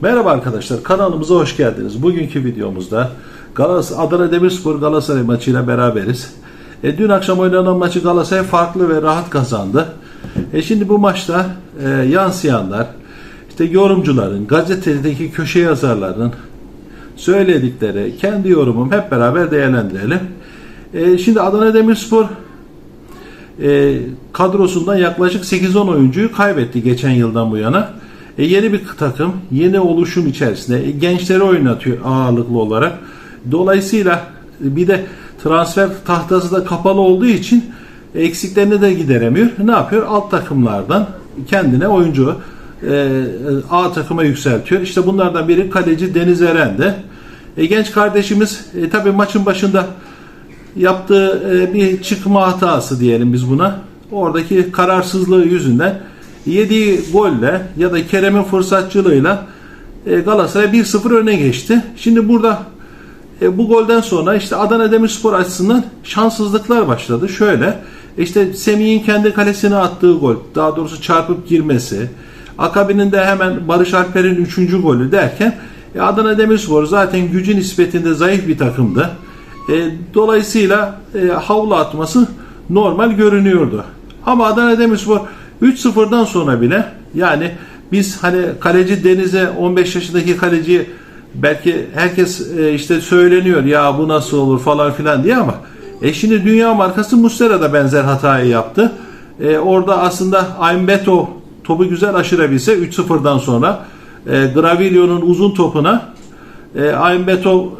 Merhaba arkadaşlar kanalımıza hoş geldiniz. Bugünkü videomuzda Galatasaray Adana Demirspor Galatasaray maçıyla beraberiz. E, dün akşam oynanan maçı Galatasaray farklı ve rahat kazandı. E, şimdi bu maçta e, yansıyanlar, işte yorumcuların, gazetedeki köşe yazarlarının söyledikleri, kendi yorumum hep beraber değerlendirelim. E, şimdi Adana Demirspor e, kadrosundan yaklaşık 8-10 oyuncuyu kaybetti geçen yıldan bu yana. E, yeni bir takım, yeni oluşum içerisinde e, gençleri oynatıyor ağırlıklı olarak. Dolayısıyla e, bir de transfer tahtası da kapalı olduğu için eksiklerini de gideremiyor. Ne yapıyor? Alt takımlardan kendine oyuncu e, A takıma yükseltiyor. İşte bunlardan biri kaleci Deniz Eren'de. E, genç kardeşimiz e, tabii maçın başında yaptığı e, bir çıkma hatası diyelim biz buna. Oradaki kararsızlığı yüzünden yediği golle ya da Kerem'in fırsatçılığıyla e, Galatasaray 1-0 öne geçti. Şimdi burada e, bu golden sonra işte Adana Demirspor açısından şanssızlıklar başladı. Şöyle işte Semih'in kendi kalesine attığı gol, daha doğrusu çarpıp girmesi, akabininde hemen Barış Alper'in 3. golü derken e, Adana Demirspor zaten gücü nispetinde zayıf bir takımdı. Dolayısıyla e, havlu atması normal görünüyordu. Ama Adana Demirspor 3-0'dan sonra bile yani biz hani kaleci Deniz'e 15 yaşındaki kaleci belki herkes e, işte söyleniyor ya bu nasıl olur falan filan diye ama e şimdi dünya markası Muslera da benzer hatayı yaptı. E, orada aslında Aimbeto topu güzel aşırabilse 3-0'dan sonra e, Gravilio'nun uzun topuna e, Aimbeto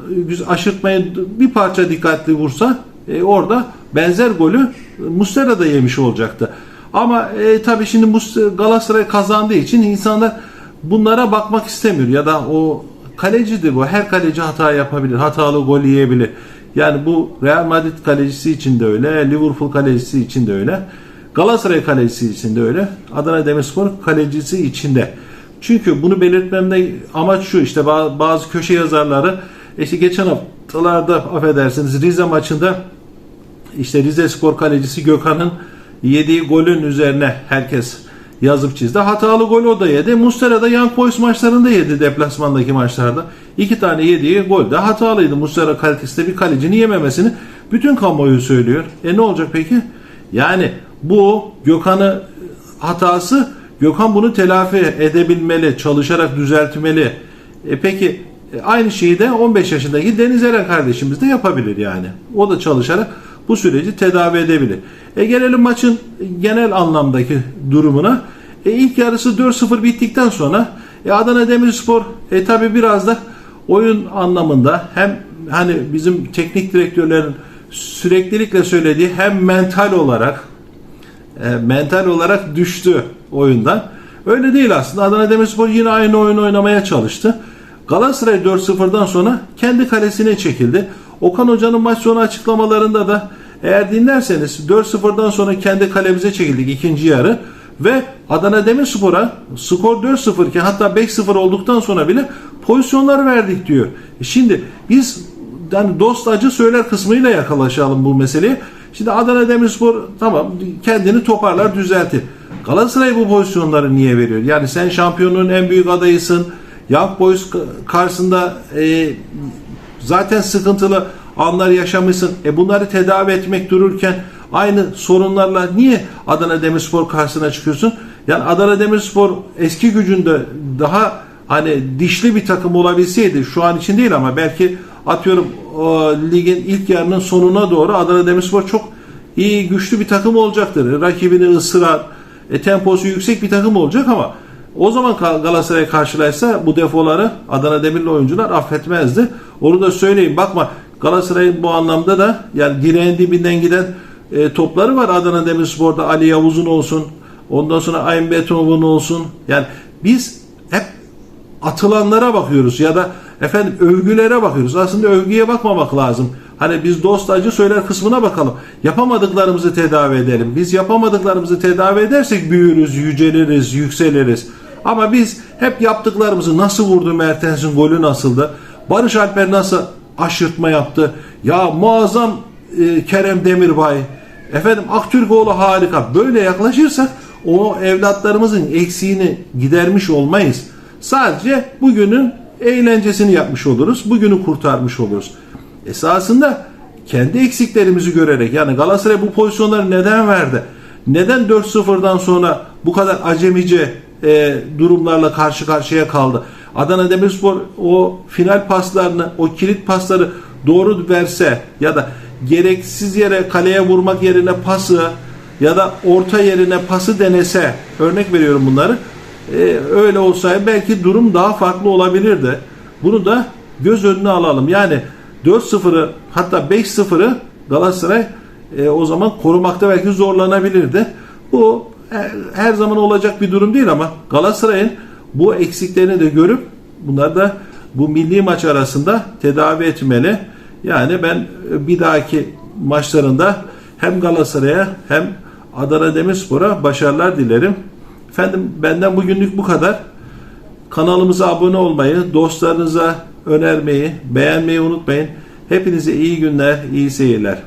aşırtmayı bir parça dikkatli vursa e, orada benzer golü Muslera da yemiş olacaktı. Ama e, tabii şimdi Mus- Galatasaray kazandığı için insanlar bunlara bakmak istemiyor ya da o kalecidir bu. Her kaleci hata yapabilir. Hatalı gol yiyebilir. Yani bu Real Madrid kalecisi için de öyle, Liverpool kalecisi için de öyle. Galatasaray kalecisi için de öyle. Adana Demirspor kalecisi için de. Çünkü bunu belirtmemde amaç şu işte ba- bazı köşe yazarları işte geçen haftalarda affedersiniz Rize maçında işte Rize Spor kalecisi Gökhan'ın yediği golün üzerine herkes yazıp çizdi. Hatalı gol o da yedi. Mustera da Young Boys maçlarında yedi deplasmandaki maçlarda. İki tane yediği gol de hatalıydı. Mustera kalitesinde bir kalecinin yememesini bütün kamuoyu söylüyor. E ne olacak peki? Yani bu Gökhan'ı hatası Gökhan bunu telafi edebilmeli, çalışarak düzeltmeli. E peki e, aynı şeyi de 15 yaşındaki Deniz Eren kardeşimiz de yapabilir yani. O da çalışarak bu süreci tedavi edebilir. E gelelim maçın genel anlamdaki durumuna. E ilk yarısı 4-0 bittikten sonra e Adana Demirspor e tabi biraz da oyun anlamında hem hani bizim teknik direktörlerin süreklilikle söylediği hem mental olarak e, mental olarak düştü oyundan. Öyle değil aslında. Adana Demirspor yine aynı oyun oynamaya çalıştı. Galatasaray 4-0'dan sonra kendi kalesine çekildi. Okan Hoca'nın maç sonu açıklamalarında da eğer dinlerseniz 4-0'dan sonra kendi kalemize çekildik ikinci yarı ve Adana Demirspor'a skor 4-0 iken hatta 5-0 olduktan sonra bile pozisyonlar verdik diyor. E Şimdi biz yani dost acı söyler kısmıyla yakalaşalım bu meseleyi. Şimdi Adana Demirspor tamam kendini toparlar düzeltir. Galatasaray bu pozisyonları niye veriyor? Yani sen şampiyonluğun en büyük adayısın. Young Boys karşısında e, zaten sıkıntılı anlar yaşamışsın. E bunları tedavi etmek dururken aynı sorunlarla niye Adana Demirspor karşısına çıkıyorsun? Yani Adana Demirspor eski gücünde daha hani dişli bir takım olabilseydi şu an için değil ama belki atıyorum o, ligin ilk yarının sonuna doğru Adana Demirspor çok iyi güçlü bir takım olacaktır. Rakibini ısırar, e, temposu yüksek bir takım olacak ama o zaman Galatasaray karşılaşsa bu defoları Adana Demirli oyuncular affetmezdi. Onu da söyleyeyim. Bakma Galatasaray'ın bu anlamda da yani direğin dibinden giden e, topları var Adana Demirspor'da. Ali Yavuz'un olsun. Ondan sonra Ayn Betov'un olsun. Yani biz hep atılanlara bakıyoruz ya da efendim övgülere bakıyoruz. Aslında övgüye bakmamak lazım. Hani biz dost acı söyler kısmına bakalım. Yapamadıklarımızı tedavi edelim. Biz yapamadıklarımızı tedavi edersek büyürüz, yüceliriz, yükseliriz. Ama biz hep yaptıklarımızı nasıl vurdu Mertens'in golü nasıldı? Barış Alper nasıl aşırtma yaptı? Ya muazzam e, Kerem Demirbay. Efendim Aktürkoğlu harika. Böyle yaklaşırsak o evlatlarımızın eksiğini gidermiş olmayız. Sadece bugünün eğlencesini yapmış oluruz. Bugünü kurtarmış oluruz. Esasında kendi eksiklerimizi görerek yani Galatasaray bu pozisyonları neden verdi? Neden 4-0'dan sonra bu kadar acemice e, durumlarla karşı karşıya kaldı? Adana Demirspor o final paslarını, o kilit pasları doğru verse ya da gereksiz yere kaleye vurmak yerine pası ya da orta yerine pası denese örnek veriyorum bunları. e, öyle olsaydı belki durum daha farklı olabilirdi. Bunu da göz önüne alalım. Yani 4-0'ı hatta 5-0'ı Galatasaray e, o zaman korumakta belki zorlanabilirdi. Bu her zaman olacak bir durum değil ama Galatasaray'ın bu eksiklerini de görüp bunları da bu milli maç arasında tedavi etmeli. Yani ben e, bir dahaki maçlarında hem Galatasaray'a hem Adana Demirspor'a başarılar dilerim. Efendim benden bugünlük bu kadar. Kanalımıza abone olmayı, dostlarınıza önermeyi, beğenmeyi unutmayın. Hepinize iyi günler, iyi seyirler.